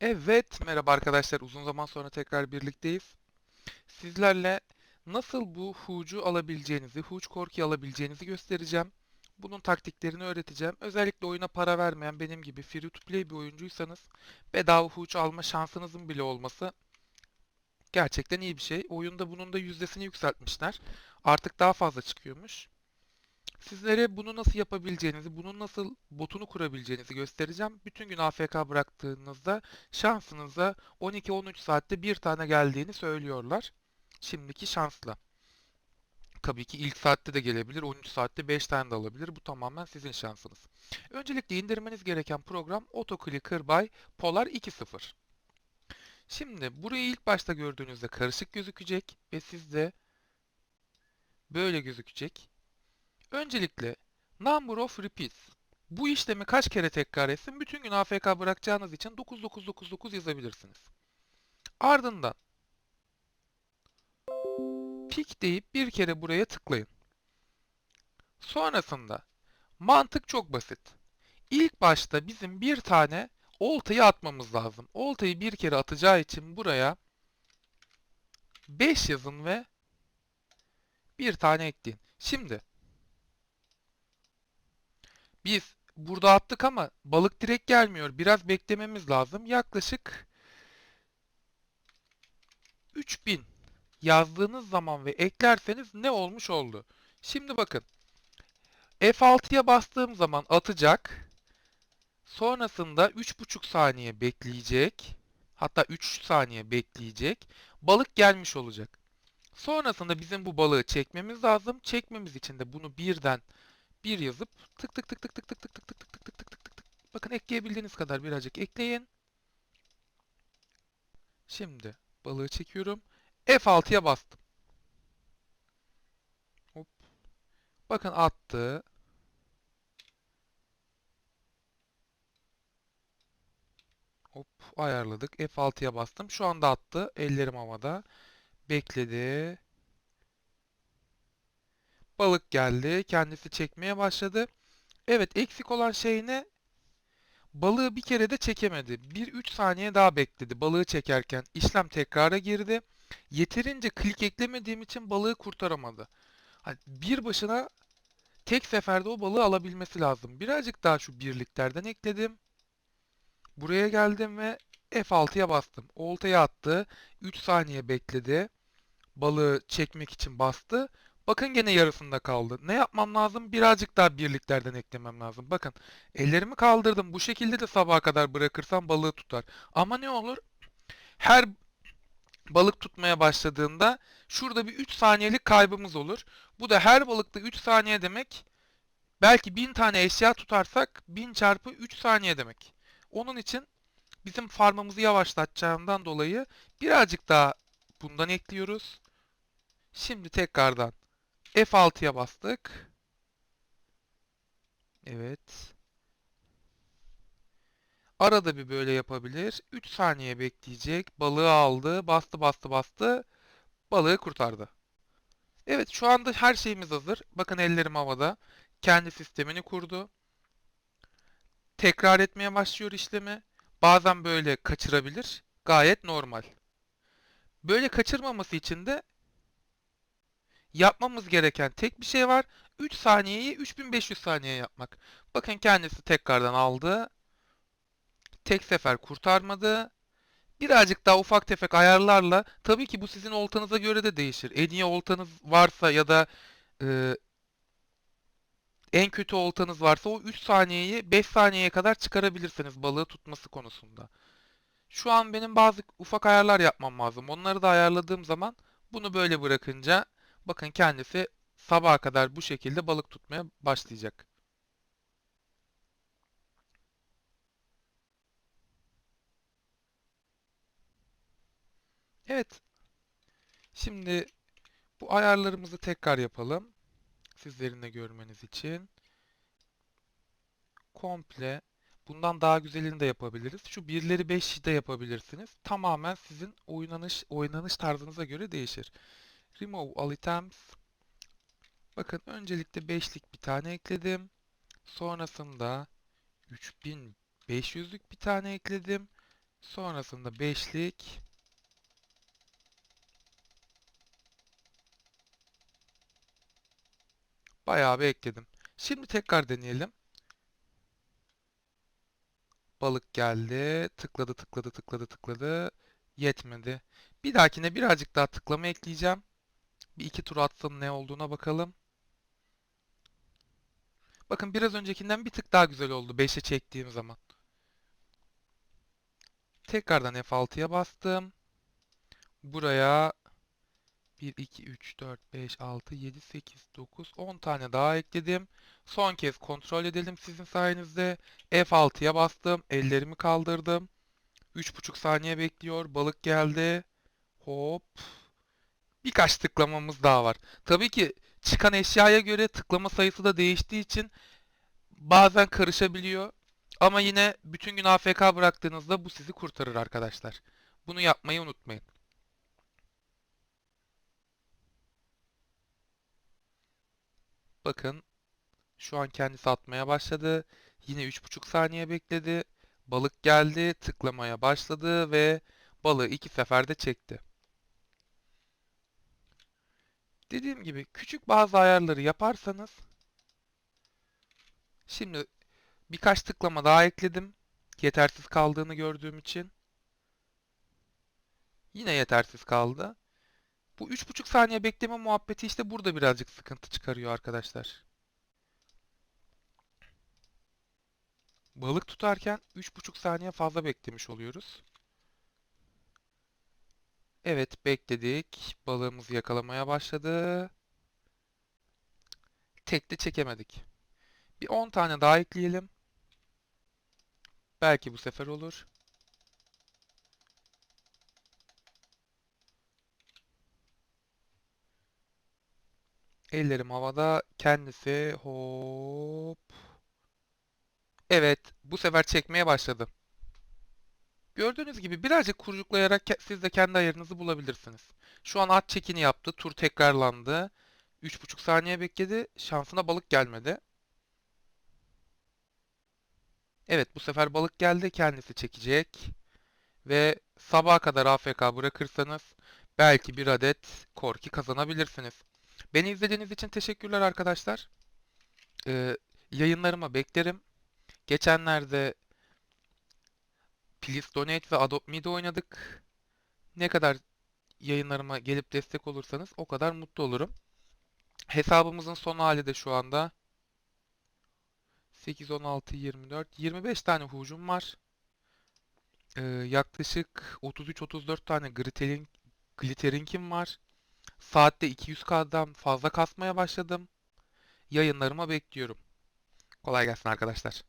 Evet, merhaba arkadaşlar. Uzun zaman sonra tekrar birlikteyiz. Sizlerle nasıl bu hucu alabileceğinizi, huç korki alabileceğinizi göstereceğim. Bunun taktiklerini öğreteceğim. Özellikle oyuna para vermeyen benim gibi free to play bir oyuncuysanız bedava huç alma şansınızın bile olması gerçekten iyi bir şey. Oyunda bunun da yüzdesini yükseltmişler. Artık daha fazla çıkıyormuş. Sizlere bunu nasıl yapabileceğinizi, bunun nasıl botunu kurabileceğinizi göstereceğim. Bütün gün AFK bıraktığınızda şansınıza 12-13 saatte bir tane geldiğini söylüyorlar. Şimdiki şansla. Tabii ki ilk saatte de gelebilir, 13 saatte 5 tane de alabilir. Bu tamamen sizin şansınız. Öncelikle indirmeniz gereken program AutoClicker by Polar 2.0. Şimdi burayı ilk başta gördüğünüzde karışık gözükecek ve sizde böyle gözükecek. Öncelikle number of repeats. Bu işlemi kaç kere tekrar etsin? Bütün gün AFK bırakacağınız için 9999 yazabilirsiniz. Ardından pick deyip bir kere buraya tıklayın. Sonrasında mantık çok basit. İlk başta bizim bir tane oltayı atmamız lazım. Oltayı bir kere atacağı için buraya 5 yazın ve bir tane ekleyin. Şimdi Biz burada attık ama balık direkt gelmiyor. Biraz beklememiz lazım. Yaklaşık 3000 yazdığınız zaman ve eklerseniz ne olmuş oldu? Şimdi bakın. F6'ya bastığım zaman atacak. Sonrasında 3,5 saniye bekleyecek. Hatta 3 saniye bekleyecek. Balık gelmiş olacak. Sonrasında bizim bu balığı çekmemiz lazım. Çekmemiz için de bunu birden bir yazıp tık tık tık tık tık tık tık tık tık tık tık tık tık tık tık tık. Bakın ekleyebildiğiniz kadar birazcık ekleyin. Şimdi balığı çekiyorum. F6'ya bastım. Hop. Bakın attı. Hop ayarladık. F6'ya bastım. Şu anda attı. Ellerim havada. Bekledi. Balık geldi. Kendisi çekmeye başladı. Evet eksik olan şey ne? Balığı bir kere de çekemedi. 1-3 saniye daha bekledi balığı çekerken. işlem tekrara girdi. Yeterince klik eklemediğim için balığı kurtaramadı. Hani bir başına tek seferde o balığı alabilmesi lazım. Birazcık daha şu birliklerden ekledim. Buraya geldim ve F6'ya bastım. Oltaya attı. 3 saniye bekledi. Balığı çekmek için bastı. Bakın gene yarısında kaldı. Ne yapmam lazım? Birazcık daha birliklerden eklemem lazım. Bakın ellerimi kaldırdım. Bu şekilde de sabaha kadar bırakırsam balığı tutar. Ama ne olur? Her balık tutmaya başladığında şurada bir 3 saniyelik kaybımız olur. Bu da her balıkta 3 saniye demek. Belki 1000 tane eşya tutarsak 1000 çarpı 3 saniye demek. Onun için bizim farmımızı yavaşlatacağından dolayı birazcık daha bundan ekliyoruz. Şimdi tekrardan F6'ya bastık. Evet. Arada bir böyle yapabilir. 3 saniye bekleyecek. Balığı aldı. Bastı bastı bastı. Balığı kurtardı. Evet şu anda her şeyimiz hazır. Bakın ellerim havada. Kendi sistemini kurdu. Tekrar etmeye başlıyor işlemi. Bazen böyle kaçırabilir. Gayet normal. Böyle kaçırmaması için de Yapmamız gereken tek bir şey var. 3 saniyeyi 3500 saniye yapmak. Bakın kendisi tekrardan aldı. Tek sefer kurtarmadı. Birazcık daha ufak tefek ayarlarla tabii ki bu sizin oltanıza göre de değişir. En iyi oltanız varsa ya da e, en kötü oltanız varsa o 3 saniyeyi 5 saniyeye kadar çıkarabilirsiniz balığı tutması konusunda. Şu an benim bazı ufak ayarlar yapmam lazım. Onları da ayarladığım zaman bunu böyle bırakınca Bakın kendisi sabaha kadar bu şekilde balık tutmaya başlayacak. Evet. Şimdi bu ayarlarımızı tekrar yapalım. Sizlerin de görmeniz için. Komple bundan daha güzelini de yapabiliriz. Şu birleri 5'i de yapabilirsiniz. Tamamen sizin oynanış oynanış tarzınıza göre değişir. Remove all items. Bakın öncelikle 5'lik bir tane ekledim. Sonrasında 3500'lük bir tane ekledim. Sonrasında beşlik. Bayağı bir ekledim. Şimdi tekrar deneyelim. Balık geldi. Tıkladı, tıkladı, tıkladı, tıkladı. Yetmedi. Bir dahakine birazcık daha tıklama ekleyeceğim. Bir iki tur atsın ne olduğuna bakalım. Bakın biraz öncekinden bir tık daha güzel oldu 5'e çektiğim zaman. Tekrardan F6'ya bastım. Buraya 1, 2, 3, 4, 5, 6, 7, 8, 9, 10 tane daha ekledim. Son kez kontrol edelim sizin sayenizde. F6'ya bastım. Ellerimi kaldırdım. 3,5 saniye bekliyor. Balık geldi. Hop. Birkaç tıklamamız daha var. Tabii ki çıkan eşyaya göre tıklama sayısı da değiştiği için bazen karışabiliyor. Ama yine bütün gün AFK bıraktığınızda bu sizi kurtarır arkadaşlar. Bunu yapmayı unutmayın. Bakın şu an kendisi atmaya başladı. Yine 3,5 saniye bekledi. Balık geldi, tıklamaya başladı ve balığı iki seferde çekti. Dediğim gibi küçük bazı ayarları yaparsanız şimdi birkaç tıklama daha ekledim. Yetersiz kaldığını gördüğüm için. Yine yetersiz kaldı. Bu 3,5 saniye bekleme muhabbeti işte burada birazcık sıkıntı çıkarıyor arkadaşlar. Balık tutarken 3,5 saniye fazla beklemiş oluyoruz. Evet bekledik. Balığımızı yakalamaya başladı. Tek de çekemedik. Bir 10 tane daha ekleyelim. Belki bu sefer olur. Ellerim havada. Kendisi hop. Evet, bu sefer çekmeye başladı. Gördüğünüz gibi birazcık kurcuklayarak siz de kendi ayarınızı bulabilirsiniz. Şu an at çekini yaptı. Tur tekrarlandı. 3,5 saniye bekledi. Şansına balık gelmedi. Evet, bu sefer balık geldi. Kendisi çekecek. Ve sabaha kadar AFK bırakırsanız belki bir adet korki kazanabilirsiniz. Beni izlediğiniz için teşekkürler arkadaşlar. Ee, yayınlarıma beklerim. Geçenlerde Please Donate ve Adopt Me'de oynadık. Ne kadar yayınlarıma gelip destek olursanız o kadar mutlu olurum. Hesabımızın son hali de şu anda 8, 16, 24, 25 tane hucum var. Ee, yaklaşık 33-34 tane glitterin, glitterinkim var. Saatte 200K'dan fazla kasmaya başladım. Yayınlarıma bekliyorum. Kolay gelsin arkadaşlar.